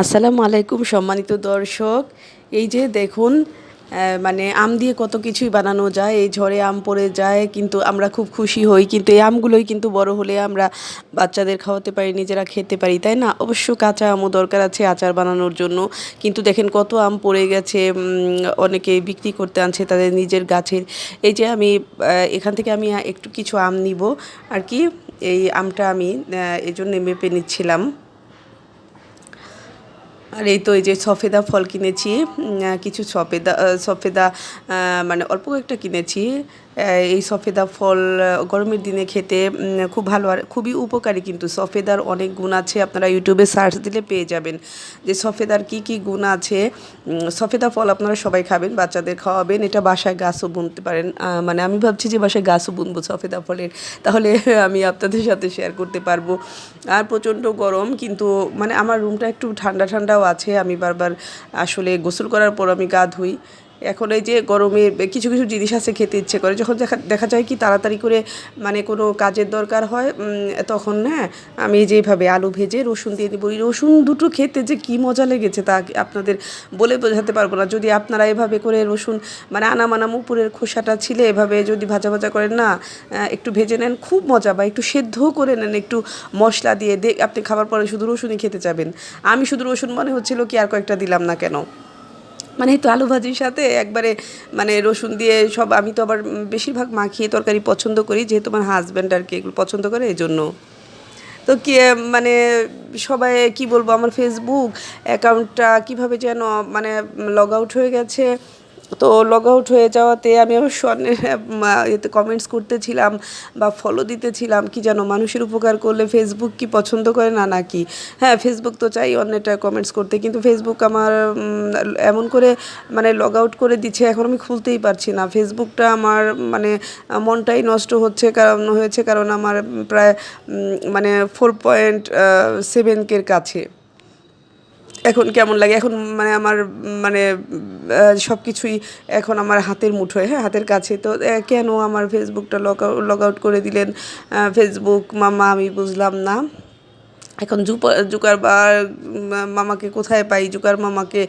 আসসালামু আলাইকুম সম্মানিত দর্শক। এই যে দেখুন মানে আম দিয়ে কত কিছুই বানানো যায়, এই ঝড়ে আম পড়ে যায়, কিন্তু আমরা খুব খুশি হই, কিন্তু এই আমগুলোই কিন্তু বড় হলে আমরা বাচ্চাদের খাওয়াতে পারি, নিজেরা খেতে পারি, তাই না? অবশ্য কাঁচা আমও দরকার আছে আচার বানানোর জন্য, কিন্তু দেখেন কত আম পড়ে গেছে অনেকে বিক্রি করতে আনছে তাদের নিজের গাছের। এই যে আমি এখান থেকে আমি একটু কিছু আম নিব, আর কি, এই আমটা আমি এই জন্য মেপে নিচ্ছিলাম। আর এই তো এই যে সফেদা ফল কিনেছি কিছু সফেদা সফেদা মানে অল্প একটা কিনেছি। এই সফেদা ফল গরমের দিনে খেতে খুব ভালো আর খুবই উপকারী কিন্তু সফেদার অনেক গুণ আছে, আপনারা ইউটিউবে সার্চ দিলে পেয়ে যাবেন। যে সফেদার কি কি গুণ আছে সফেদা ফল আপনারা সবাই খাবেন, বাচ্চাদের খাওয়াবেন, এটা বাসায় গাছও বুনতে পারেন মানে আমি ভাবছি যে বাসায় গাছও বুনবো সফেদা ফলের, তাহলে আমি আপনাদের সাথে শেয়ার করতে পারব। আর প্রচণ্ড গরম কিন্তু মানে আমার রুমটা একটু ঠান্ডা ঠান্ডাও আছে, আমি বারবার আসলে গোসল করার পর আমি গা ধুই। এখন এই যে গরমে কিছু কিছু জিনিস আছে খেতে ইচ্ছে করে। যখন দেখা দেখা যায় কি তাড়াতাড়ি করে মানে কোনো কাজের দরকার হয় তখন হ্যাঁ আমি যেভাবে আলু ভেজে রসুন দিয়ে দিব। এই রসুন দুটো খেতে যে কি মজা লেগেছে তা আপনাদের বলে বোঝাতে পারব না। যদি আপনারা এভাবে করে রসুন মানে আনামানাম উপরের খোসাটা ছিলে এভাবে যদি ভাজা ভাজা করেন, না একটু ভেজে নেন, খুব মজা বা একটু সেদ্ধও করে নেন, একটু মশলা দিয়ে আপনি খাবার পরে শুধু রসুনই খেতে যাবেন। আমি শুধু রসুন মনে হচ্ছিল কি আর কয়েকটা দিলাম না কেন। মানে তো আলু ভাজির সাথে একবারে মানে রসুন দিয়ে সব, আমি তো আবার বেশিরভাগ মাখিয়ে তরকারি পছন্দ করি, যেহেতু আমার হাজব্যান্ড আর কি এগুলো পছন্দ করে এই জন্য তো কি মানে সবাই কি বলব, আমার ফেসবুক অ্যাকাউন্টটা কীভাবে যেন মানে লগ আউট হয়ে গেছে তো লগ আউট হয়ে যাওয়াতে আমি অবশ্য এতে কমেন্টস করতেছিলাম বা ফলো দিতেছিলাম, কি যেন মানুষের উপকার করলে ফেসবুক কি পছন্দ করে না নাকি। হ্যাঁ ফেসবুক তো চাই অন্যটা কমেন্টস করতে, কিন্তু ফেসবুক আমার এমন করে মানে লগ আউট করে দিচ্ছে, এখন আমি খুলতেই পারছি না। ফেসবুকটা আমার মানে মনটাই নষ্ট হচ্ছে, কারণ, হয়েছে কারণ আমার প্রায় মানে ফোর পয়েন্ট সেভেন কের কাছে। এখন কেমন লাগে? এখন মানে আমার মানে সব কিছুই এখন আমার হাতের মুঠোয় হ্যাঁ হাতের কাছে। তো কেন আমার ফেসবুকটা লগ লগ আউট করে দিলেন? ফেসবুক মামা আমি বুঝলাম না। এখন জুপা, জুকার বা মামাকে কোথায় পাই, জুকার মামাকে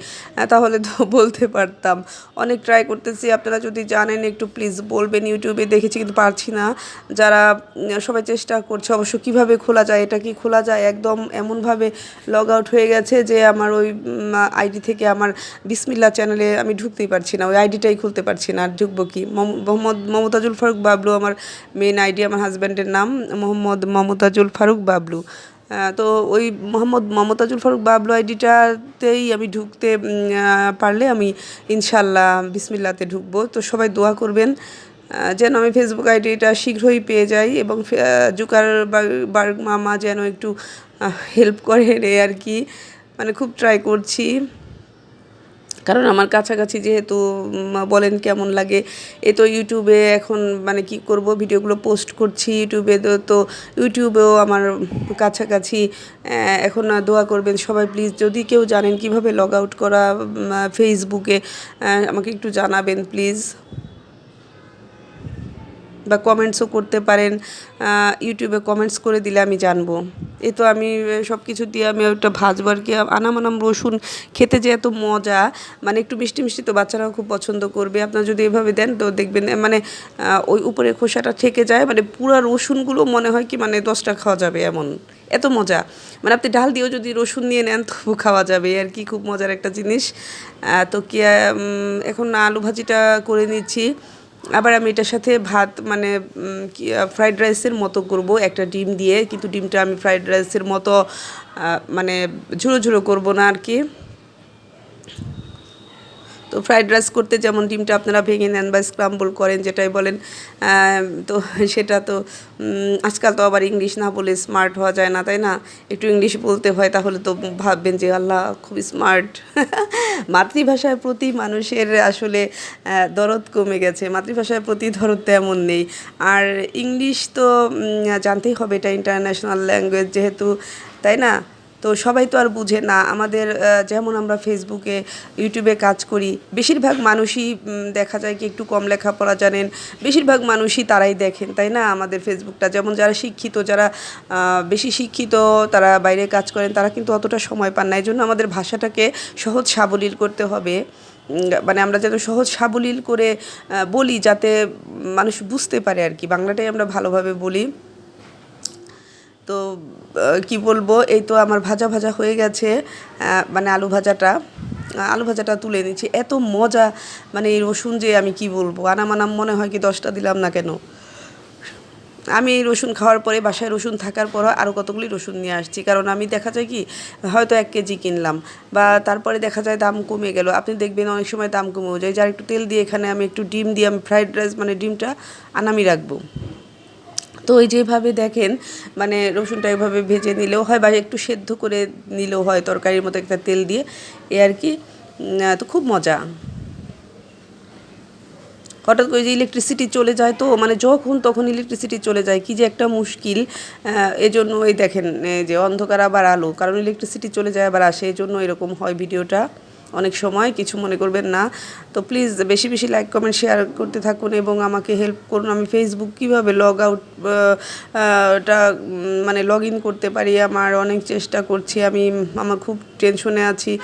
তাহলে তো বলতে পারতাম। অনেক ট্রাই করতেছি, আপনারা যদি জানেন একটু প্লিজ বলবেন ইউটিউবে, দেখেছি কিন্তু পারছি না। যারা সবাই চেষ্টা করছে অবশ্য কীভাবে খোলা যায়, এটা কি খোলা যায়, একদম এমনভাবে লগ আউট হয়ে গেছে যে আমার ওই আইডি থেকে আমার বিসমিল্লা চ্যানেলে আমি ঢুকতেই পারছি না, ওই আইডিটাই খুলতে পারছি না। আর ঢুকবো কি? মম- মোহাম্মদ, মমতাজুল ফারুক বাবলু আমার মেন আইডি, আমার হাজব্যান্ডের নাম, মোহাম্মদ মমতাজুল ফারুক বাবলু। তো ওই মোহাম্মদ মমতাজুল ফারুক বাবলু আইডিটাতেই আমি ঢুকতে পারলে আমি ইনশাল্লাহ বিসমিল্লাতে ঢুকবো। তো সবাই দোয়া করবেন যেন আমি ফেসবুক আইডিটা শীঘ্রই পেয়ে যাই এবং জুকার বার্গ- মামা যেন একটু হেল্প করেন এ আর কি। মানে খুব ট্রাই করছি। কারণ আমার কাছাকাছি যেহেতু বলেন কেমন লাগে, এ তো ইউটিউবে এখন মানে কি করব, ভিডিওগুলো পোস্ট করছি ইউটিউবে, তো ইউটিউবেও আমার কাছাকাছি এখন দোয়া করবেন সবাই প্লিজ যদি কেউ জানেন কীভাবে লগ আউট করা ফেসবুকে আমাকে একটু জানাবেন প্লিজ বা কমেন্টসও করতে পারেন ইউটিউবে কমেন্টস করে দিলে আমি জানব। এ তো আমি সব কিছু দিয়ে আমি ওটা ভাজবো আর কি, আনাম আনাম রসুন খেতে যে এত মজা মানে একটু মিষ্টি মিষ্টি তো বাচ্চারাও খুব পছন্দ করবে। আপনারা যদি এভাবে দেন তো দেখবেন মানে ওই উপরে খোসাটা থেকে যায় মানে পুরা রসুনগুলো মনে হয় কি মানে দশটা খাওয়া যাবে এমন। এত মজা। মানে আপনি ডাল দিয়েও যদি রসুন নিয়ে নেন, তবু খাওয়া যাবে। আর কি খুব মজার একটা জিনিস। তো কি এখন আলু ভাজিটা করে নিচ্ছি। আবার আমি এটার সাথে ভাত মানে ফ্রাইড রাইসের মতো করব, একটা ডিম দিয়ে, কিন্তু ডিমটা আমি ফ্রাইড রাইসের মতো মানে ঝুড়ো ঝুড়ো করব না আর কি। তো ফ্রাইড রাইস করতে যেমন ডিমটা আপনারা ভেঙে নেন বা স্ক্রাম্বল করেন, যেটাই বলেন তো সেটা তো আজকাল তো আবার ইংলিশ না বলে স্মার্ট হওয়া যায় না, তাই না? একটু ইংলিশ বলতে হয় তাহলে তো ভাববেন যে আল্লাহ, খুব স্মার্ট মাতৃভাষার প্রতি মানুষের আসলে দরদ কমে গেছে মাতৃভাষার প্রতি দরদ তেমন নেই। আর ইংলিশ তো জানতেই হবে এটা ইন্টারন্যাশনাল ল্যাঙ্গুয়েজ যেহেতু, তাই না? তো সবাই তো আর বুঝে না। আমাদের যেমন আমরা ফেসবুকে ইউটিউবে কাজ করি, বেশিরভাগ মানুষই দেখা যায় কি একটু কম লেখাপড়া জানেন, বেশিরভাগ মানুষই তারাই দেখেন, তাই না? আমাদের ফেসবুকটা যেমন যারা শিক্ষিত, যারা বেশি শিক্ষিত, তারা বাইরে কাজ করেন, তারা কিন্তু অতটা সময় পান না। এই জন্য আমাদের ভাষাটাকে সহজ সাবলীল করতে হবে। মানে আমরা যেন সহজ সাবলীল করে বলি, যাতে মানুষ বুঝতে পারে আর কি। বাংলাটাই আমরা ভালোভাবে বলি। তো কি বলব, এই তো আমার ভাজা ভাজা হয়ে গেছে মানে আলু ভাজাটা। আলু ভাজাটা তুলে নিচ্ছি। এত মজা মানে এই রসুন যে আমি কি বলব, আনামানাম মনে হয় কি দশটা দিলাম না কেন? আমি এই রসুন খাওয়ার পরে, বাসায় রসুন থাকার পরও আরও কতগুলি রসুন নিয়ে আসছি। কারণ আমি দেখা যায় কি, হয়তো এক কেজি কিনলাম, বা তারপরে দেখা যায় দাম কমে গেল। আপনি দেখবেন অনেক সময় দাম কমেও যায়। যার একটু তেল দিয়ে এখানে আমি একটু ডিম দিয়ে আমি ফ্রাইড রাইস মানে ডিমটা আনামি রাখব। তো ওই যেভাবে দেখেন মানে রসুনটা এভাবে ভেজে নিলেও হয় বা একটু সেদ্ধ করে নিলেও হয় তরকারির মতো একটা তেল দিয়ে, এ আর কি তো খুব মজা। হঠাৎ করে যে ইলেকট্রিসিটি চলে যায় তো মানে যখন তখন ইলেকট্রিসিটি চলে যায়, কি যে একটা মুশকিল। এজন্য এই দেখেন যে অন্ধকার আবার আলো, কারণ ইলেকট্রিসিটি চলে যায় আবার আসে এই জন্য এরকম হয় ভিডিওটা। অনেক সময়, কিছু মনে করবেন না। তো প্লিজ বেশি বেশি লাইক কমেন্ট শেয়ার করতে থাকুন এবং আমাকে হেল্প করুন। আমি ফেসবুক কীভাবে লগ আউট টা মানে লগ ইন করতে পারি? আমার অনেক চেষ্টা করছি। আমি, আমার খুব টেনশনে আছি।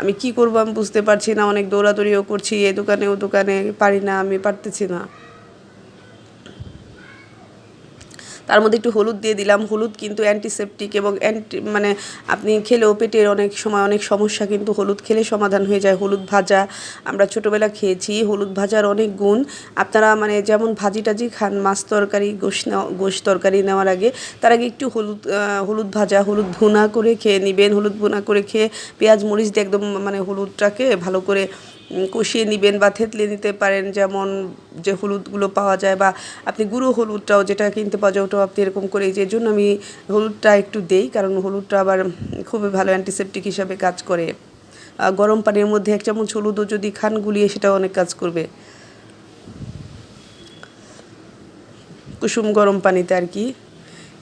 আমি কি করব আমি বুঝতে পারছি না। অনেক দৌড়াদৌড়িও করছি। এ দোকানে, ও দোকানে পারি না। আমি পারতেছি না। তার মধ্যে একটু হলুদ দিয়ে দিলাম। হলুদ কিন্তু অ্যান্টিসেপটিক এবং অ্যান্টি মানে আপনি খেলেও পেটের অনেক সময় অনেক সমস্যা কিন্তু হলুদ খেলে সমাধান হয়ে যায়। হলুদ ভাজা আমরা ছোটোবেলা খেয়েছি। হলুদ ভাজার অনেক গুণ। আপনারা মানে যেমন ভাজি টাজি খান, মাছ তরকারি, গোশ গোশ তরকারি নেওয়ার আগে তার আগে একটু হলুদ হলুদ ভাজা, হলুদ ভুনা করে খেয়ে নেবেন। হলুদ ভুনা করে খেয়ে পেঁয়াজ, মরিচ দিয়ে একদম মানে হলুদটাকে ভালো করে কষিয়ে নেবেন বা থেতলে নিতে পারেন, যেমন যে হলুদগুলো পাওয়া যায় বা আপনি গুঁড়ো হলুদটাও যেটা কিনতে পাওয়া যায় ওটাও আপনি এরকম করে, যে জন্য আমি হলুদটা একটু দেই, কারণ হলুদটা আবার খুবই ভালো অ্যান্টিসেপটিক হিসাবে কাজ করে। গরম পানির মধ্যে এক চামচ হলুদও যদি খান গুলিয়ে সেটাও অনেক কাজ করবে। কুসুম গরম পানিতে আর কি।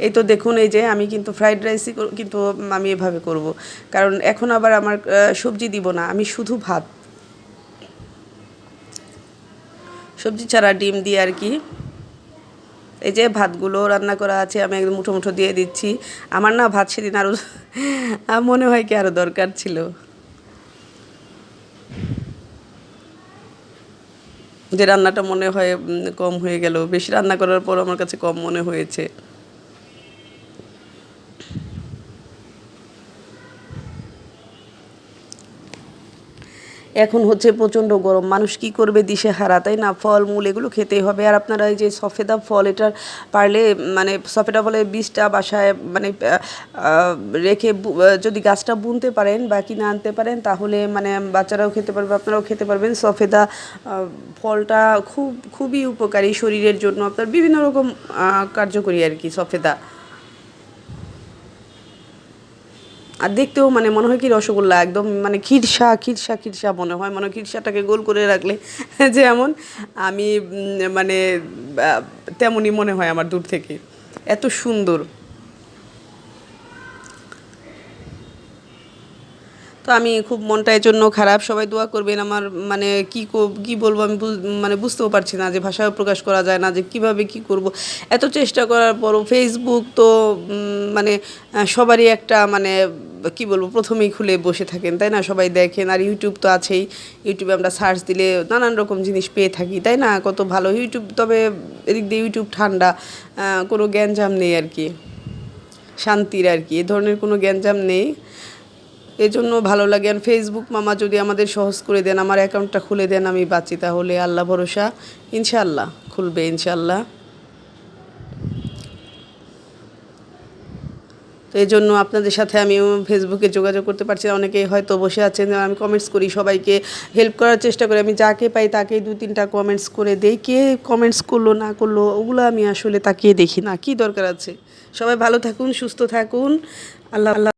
এই তো দেখুন, এই যে আমি কিন্তু ফ্রাইড রাইসই কিন্তু আমি এভাবে করব। কারণ এখন আবার আমার সবজি দিব না, আমি শুধু ভাত। সবজি ছাড়া ডিম দিয়ে আর কি। এই যে ভাতগুলো রান্না করা আছে, আমি একদম মুঠো মুঠো দিয়ে দিচ্ছি। আমার না ভাত সেদিন আরও মনে হয় কি আরও দরকার ছিল। যে রান্নাটা মনে হয় কম হয়ে গেল। বেশি রান্না করার পর আমার কাছে কম মনে হয়েছে। এখন হচ্ছে প্রচণ্ড গরম। মানুষ কি করবে দিশে হারা, তাই না? ফল মূল এগুলো খেতেই হবে। আর আপনারা এই যে সফেদা ফল এটার পারলে মানে সফেদা ফলের বীজটা বাসায় মানে রেখে যদি গাছটা বুনতে পারেন বা কিনে আনতে পারেন, তাহলে মানে বাচ্চারাও খেতে পারবে, আপনারাও খেতে পারবেন। সফেদা ফলটা খুব, খুবই উপকারী শরীরের জন্য। আপনার বিভিন্ন রকম কার্যকরী আর কি সফেদা। আর দেখতেও মানে মনে হয় কি রসগোল্লা, একদম মানে খিরসা খিরসা খিরসা মনে হয় মনে হয় খিরসাটাকে গোল করে রাখলে যেমন আমি মানে তেমনই মনে হয় আমার দূর থেকে। এত সুন্দর। তো আমি খুব মনটা এর জন্য খারাপ, সবাই দোয়া করবেন আমার মানে কি কো- বলব আমি মানে বুঝতেও পারছি না যে ভাষায় প্রকাশ করা যায় না যে কীভাবে কি করব। এত চেষ্টা করার পরও ফেসবুক তো মানে সবারই একটা মানে কি বলব, প্রথমেই খুলে বসে থাকেন, তাই না? সবাই দেখেন, আর ইউটিউব তো আছেই। ইউটিউবে আমরা সার্চ দিলে নানান রকম জিনিস পেয়ে থাকি, তাই না? কত ভালো। ইউটিউব তবে এদিক দিয়ে ইউটিউব ঠান্ডা কোনো গ্যাঞ্জাম নেই আর কি। শান্তির আর কি, এ ধরনের কোনো গ্যাঞ্জাম নেই। এজন্য ভালো লাগে। আর ফেসবুক মামা যদি আমাদের সহজ করে দেন, আমার অ্যাকাউন্টটা খুলে দেন, আমি বাঁচি তাহলে। আল্লাহ ভরসা ইনশাল্লাহ খুলবে ইনশাল্লাহ তো এই জন্য আপনাদের সাথে আমি ফেসবুকে যোগাযোগ করতে পারছি না। অনেকেই হয়তো বসে আছেন আমি কমেন্টস করি, সবাইকে হেল্প করার চেষ্টা করি। আমি যাকে পাই তাকে দু তিনটা কমেন্টস করে দেই। কে কমেন্টস করল, না করল, ওগুলো আমি আসলে তাকিয়ে দেখি না, কি দরকার আছে? সবাই ভালো থাকুন, সুস্থ থাকুন। আল্লাহ আল্লাহ